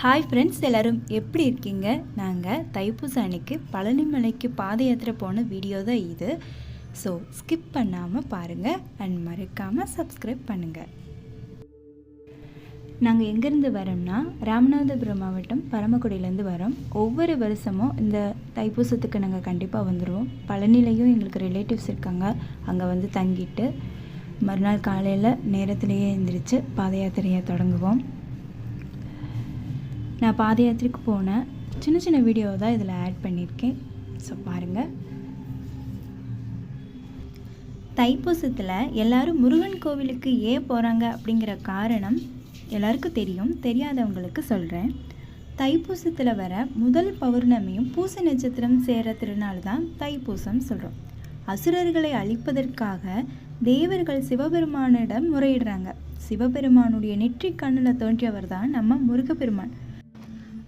Hi friends எல்லோரும் எப்படி இருக்கீங்க? நாங்கள் தைப்பூச அன்னைக்கு பழனிமலைக்கு பாத யாத்திரை போன வீடியோ தான் இது. ஸோ ஸ்கிப் பண்ணாமல் பாருங்கள் அண்ட் மறக்காமல் சப்ஸ்கிரைப் பண்ணுங்கள் நாங்கள் எங்கேருந்து வரோம்னா ராமநாதபுரம் மாவட்டம் பரமக்குடியிலேருந்து வரோம். ஒவ்வொரு வருஷமும் இந்த தைப்பூசத்துக்கு நாங்கள் கண்டிப்பாக வந்துடுவோம் பழனிலையும் எங்களுக்கு ரிலேட்டிவ்ஸ் இருக்காங்க. அங்கே வந்து தங்கிட்டு மறுநாள் காலையில் நேரத்திலேயே எழுந்திரிச்சு பாத யாத்திரையை தொடங்குவோம். நான் பாத யாத்திரைக்கு போனேன். சின்ன சின்ன வீடியோ தான் இதில் ஆட் பண்ணியிருக்கேன். ஸோ பாருங்கள் தைப்பூசத்தில் எல்லோரும் முருகன் கோவிலுக்கு ஏன் போகிறாங்க அப்படிங்கிற காரணம் எல்லாருக்கும் தெரியும். தெரியாதவங்களுக்கு சொல்கிறேன் தைப்பூசத்தில் வர முதல் பௌர்ணமியும் பூச நட்சத்திரம் சேர திருநாள் தான் தைப்பூசம் சொல்கிறோம் அசுரர்களை அழிப்பதற்காக தேவர்கள் சிவபெருமானிடம் முறையிடுறாங்க. சிவபெருமானுடைய நெற்றி கண்ணில் தோன்றியவர் தான் நம்ம முருகப்பெருமான்.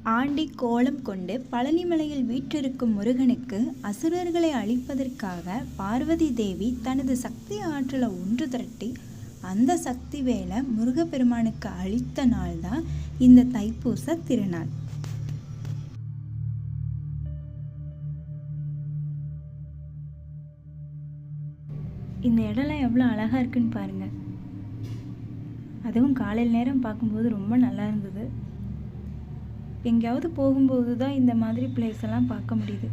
ஆண்டி கோலம் கொண்டு பழனிமலையில் வீற்றிருக்கும் முருகனுக்கு அசுரர்களை அழிப்பதற்காக பார்வதி தேவி தனது சக்தி ஆற்றலை ஒன்று திரட்டி அந்த சக்தி வேலை முருகப்பெருமானுக்கு அளித்த நாள்தான் இந்த தைப்பூச திருநாள். இந்த இடம்லாம் எவ்வளோ அழகாக இருக்குன்னு பாருங்கள் அதுவும் காலையில் நேரம் பார்க்கும்போது ரொம்ப நல்லா இருந்தது. எங்கேயாவது போகும்போது தான் இந்த மாதிரி பிளேஸ் எல்லாம் பார்க்க முடியுது.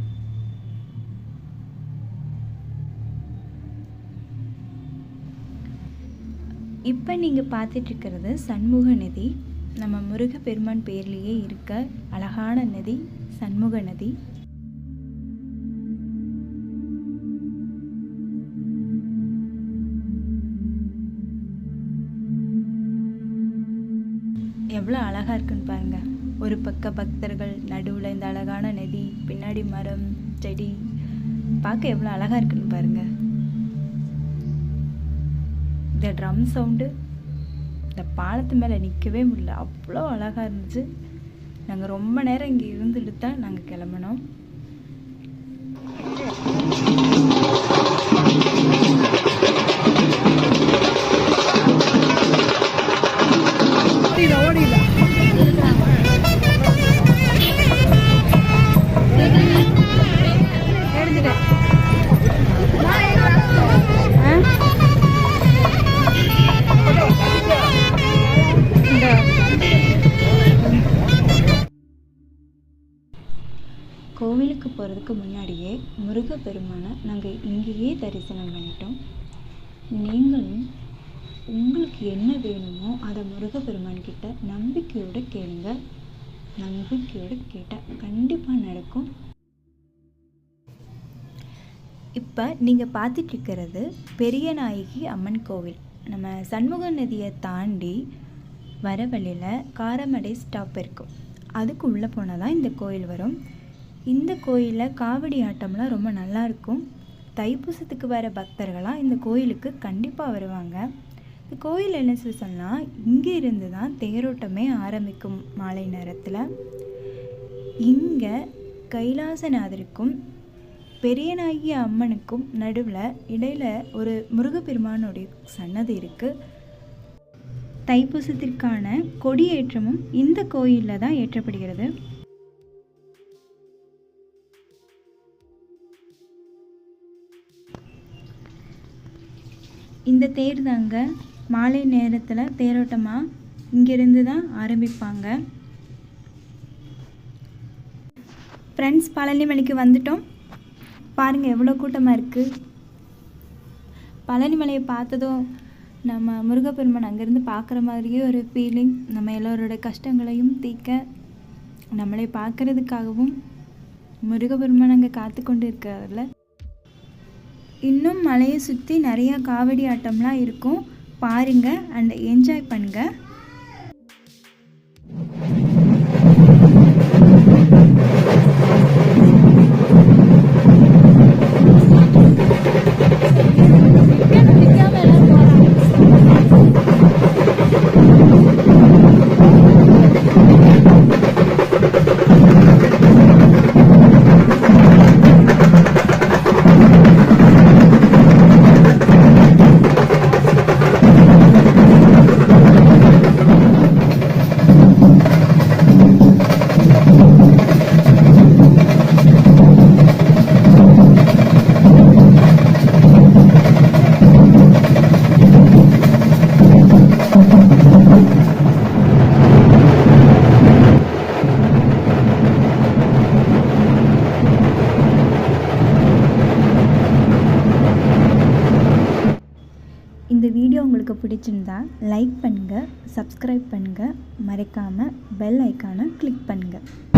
இப்போ நீங்கள் பார்த்துட்ருக்கிறது சண்முக நதி. நம்ம முருகப்பெருமான் பேர்லேயே இருக்க அழகான நதி சண்முக நதி. எவ்வளோ அழகாக இருக்குன்னு பாருங்கள் ஒரு பக்க பக்தர்கள் நடுவில் இந்த அழகான நதி பின்னாடி மரம் செடி பார்க்க எவ்வளோ அழகாக இருக்குன்னு பாருங்கள் இந்த ட்ரம் சவுண்டு இந்த பாலத்து மேலே நிற்கவே முடியல. அவ்வளோ அழகாக இருந்துச்சு. நாங்கள் ரொம்ப நேரம் இங்கே இருந்துட்டு தான் நாங்கள் கிளம்பினோம். போகிறதுக்கு முன்னாடியே முருகப்பெருமானை நாங்கள் இங்கேயே தரிசனம் பண்ணிட்டோம். நீங்களும் உங்களுக்கு என்ன வேணுமோ அதை முருகப்பெருமான் கிட்ட நம்பிக்கையோடு கேளுங்க. நம்பிக்கையோடு கேட்டால் கண்டிப்பாக நடக்கும். இப்போ நீங்கள் பார்த்துட்ருக்கிறது பெரியநாயகி அம்மன் கோவில். நம்ம சண்முக நதியை தாண்டி வர வழியில் காரமடை ஸ்டாப் இருக்கும். அதுக்கு உள்ளே போனால் தான் இந்த கோயில் வரும். இந்த கோயிலில் காவடி ஆட்டம்லாம் ரொம்ப நல்லாயிருக்கும் தைப்பூசத்துக்கு வர பக்தர்களாக இந்த கோயிலுக்கு கண்டிப்பாக வருவாங்க. இந்த கோயில் என்ன சொல்லி இங்கே இருந்து தான் தேரோட்டமே ஆரம்பிக்கும் மாலை நேரத்தில். இங்கே கைலாசநாதருக்கும் பெரியநாயகி அம்மனுக்கும் நடுவில் இடையில் ஒரு முருகப்பெருமானுடைய சன்னதி இருக்குது தைப்பூசத்திற்கான கொடியேற்றமும் இந்த கோயிலில் தான் ஏற்றப்படுகிறது. இந்த தேர் தாங்க மாலை நேரத்தில் தேரோட்டமாக இங்கேருந்து தான் ஆரம்பிப்பாங்க. ஃப்ரெண்ட்ஸ் பழனிமலைக்கு வந்துட்டோம். பாருங்கள் எவ்வளோ கூட்டமாக இருக்குது பழனிமலையை பார்த்ததும் நம்ம முருகப்பெருமான் அங்கேருந்து பார்க்குற மாதிரியே ஒரு ஃபீலிங் நம்ம எல்லோரோட கஷ்டங்களையும் தீர்க்க நம்மளை பார்க்குறதுக்காகவும் முருகப்பெருமான் அங்கே காத்து கொண்டு இருக்கிறதில்ல இன்னும் மலையை சுற்றி நிறையா காவடி ஆட்டம்லாம் இருக்கும். பாருங்கள் அண்ட் என்ஜாய் பண்ணுங்கள் உங்களுக்கு பிடிச்சிருந்தா லைக் பண்ணுங்கள் சப்ஸ்கிரைப் பண்ணுங்கள் மறக்காமல் பெல் ஐக்கானை கிளிக் பண்ணுங்கள்